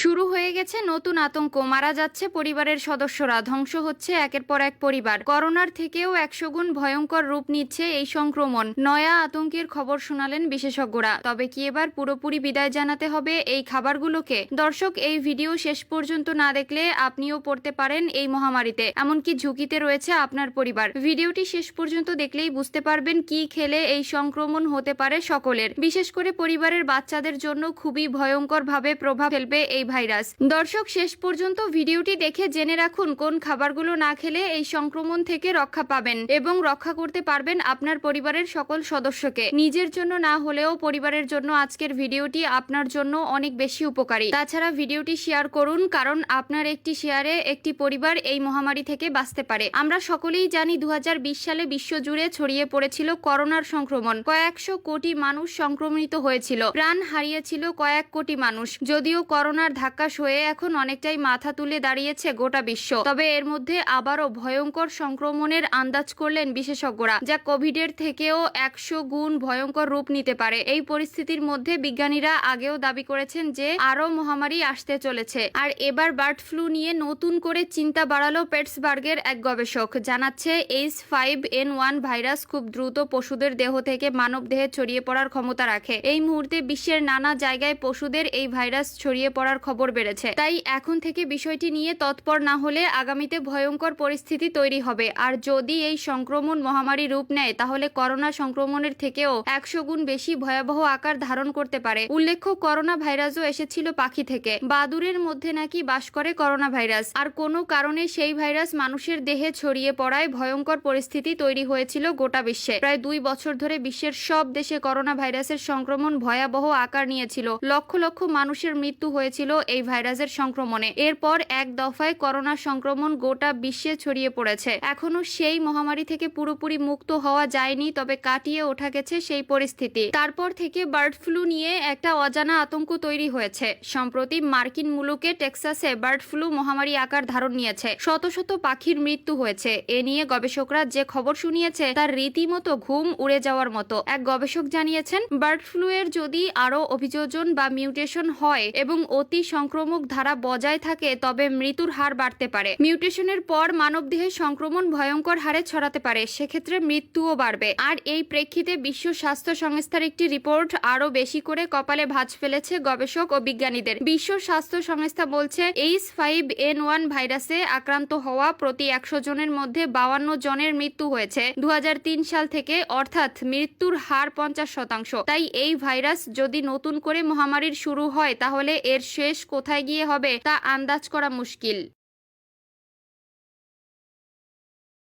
শুরু হয়ে গেছে নতুন আতঙ্ক। মারা যাচ্ছে পরিবারের সদস্যরা। ধ্বংস হচ্ছে একের পর এক পরিবার। করোনার থেকেও একশো গুণ ভয়ঙ্কর রূপ নিচ্ছে এই সংক্রমণ। নয়া আতঙ্কের খবর শোনালেন বিশেষজ্ঞরা। তবে কি এবার পুরোপুরি বিদায় জানাতে হবে এই খাবারগুলোকে? দর্শক, এই ভিডিও শেষ পর্যন্ত না দেখলে আপনিও পড়তে পারেন এই মহামারীতে। এমনকি ঝুঁকিতে রয়েছে আপনার পরিবার। ভিডিওটি শেষ পর্যন্ত দেখলেই বুঝতে পারবেন কি খেলে এই সংক্রমণ হতে পারে সকলের। বিশেষ করে পরিবারের বাচ্চাদের জন্য খুবই ভয়ঙ্কর ভাবে প্রভাব ফেলবে এই ভাইরাস দর্শক, শেষ পর্যন্ত ভিডিওটি দেখে জেনে রাখুন কোন খাবারগুলো না খেলে এই সংক্রমণ থেকে রক্ষা পাবেন এবং রক্ষা করতে পারবেন আপনার পরিবারের সকল সদস্যকে। নিজের জন্য না হলেও পরিবারের জন্য আজকের ভিডিওটি আপনার জন্য অনেক বেশি উপকারী। তাছাড়া ভিডিওটি শেয়ার করুন কারণ আপনার একটি শেয়ারে একটি পরিবার এই মহামারী থেকে বাঁচতে পারে। আমরা সকলেই জানি দু হাজার বিশ সালে বিশ্বজুড়ে ছড়িয়ে পড়েছিল করোনার সংক্রমণ। কয়েকশো কোটি মানুষ সংক্রমিত হয়েছিল। প্রাণ হারিয়েছিল কয়েক কোটি মানুষ। যদিও করোনার ধাক্কা সয়ে এখন অনেকটাই মাথা তুলে দাঁড়িয়েছে গোটা বিশ্ব। তবে এর মধ্যে আবারও ভয়ঙ্কর সংক্রমণের আন্দাজ করলেন বিশেষজ্ঞরা, যা কোভিডের থেকেও একশো গুণ ভয়ঙ্কর রূপ নিতে পারে। এই পরিস্থিতির মধ্যে বিজ্ঞানীরা আগেও দাবি করেছেন যে আরও মহামারী আসতে চলেছে। আর এবার বার্ড ফ্লু নিয়ে নতুন করে চিন্তা বাড়ালো পেটসবার্গের এক গবেষক। জানাচ্ছে, H five N one virus খুব দ্রুত পশুদের দেহ থেকে মানব দেহে ছড়িয়ে পড়ার ক্ষমতা রাখে। এই মুহূর্তে বিশ্বের নানা জায়গায় পশুদের এই ভাইরাস ছড়িয়ে পড়ার খবর বেড়েছে। তাই এখন থেকে বিষয়টি নিয়ে তৎপর না হলে আগামীতে ভয়ঙ্কর পরিস্থিতি তৈরি হবে। আর যদি এই সংক্রমণ মহামারী রূপ নেয়, তাহলে করোনা সংক্রমণের থেকেও একশো গুণ বেশি ভয়াবহ আকার ধারণ করতে পারে। উল্লেখ্য, করোনা ভাইরাসও এসেছিল পাখি থেকে। বাদুরের মধ্যে নাকি বাস করে করোনা ভাইরাস। আর কোনো কারণে সেই ভাইরাস মানুষের দেহে ছড়িয়ে পড়ায় ভয়ঙ্কর পরিস্থিতি তৈরি হয়েছিল গোটা বিশ্বে। প্রায় দুই বছর ধরে বিশ্বের সব দেশে করোনা ভাইরাসের সংক্রমণ ভয়াবহ আকার নিয়েছিল। লক্ষ লক্ষ মানুষের মৃত্যু হয়েছিল এই ভাইরাসের সংক্রমণে। এরপর এক দফায় করোনা সংক্রমণ গোটা বিশ্বে ছড়িয়ে পড়েছে। এখনও সেই মহামারী থেকে পুরোপুরি মুক্ত হওয়া যায়নি, তবে কাটিয়ে ওঠা গেছে সেই পরিস্থিতি। তারপর থেকে বার্ড ফ্লু নিয়ে একটা অজানা আতঙ্ক তৈরি হয়েছে। সম্প্রতি মার্কিন মুলুকে টেক্সাসে বার্ড ফ্লু মহামারী আকার ধারণ নিয়েছে। শত শত পাখির মৃত্যু হয়েছে। এ নিয়ে গবেষকরা যে খবর শুনিয়েছে তার রীতিমতো ঘুম উড়ে যাওয়ার মতো। এক গবেষক জানিয়েছেন, বার্ড ফ্লু এর যদি আরও অভিযোজন বা মিউটেশন হয় এবং অতি সংক্রমক ধারা বজায় থাকে, তবে মৃত্যুর হার বাড়তে পারে। মিউটেশনের পর মানবদেহে সংক্রমণ ভয়ঙ্কর হারে ছড়াতে পারে, সেক্ষেত্রে মৃত্যুও বাড়বে। আর এই প্রেক্ষিতে বিশ্ব স্বাস্থ্য সংস্থার একটি রিপোর্ট আরও বেশি করে কপালে ভাঁজ ফেলেছে গবেষক ও বিজ্ঞানীদের। বিশ্ব স্বাস্থ্য সংস্থা বলছে, এইচ ফাইভ এন ওয়ান ভাইরাসে আক্রান্ত হওয়া প্রতি একশো জনের মধ্যে বাউান্ন জনের মৃত্যু হয়েছে দু হাজার তিন সাল থেকে, অর্থাৎ মৃত্যুর হার পঞ্চাশ শতাংশ। তাই এই ভাইরাস যদি নতুন করে মহামারীর শুরু হয়, তাহলে এর শেষ কোথায় গিয়ে হবে তা আন্দাজ করা মুশকিল।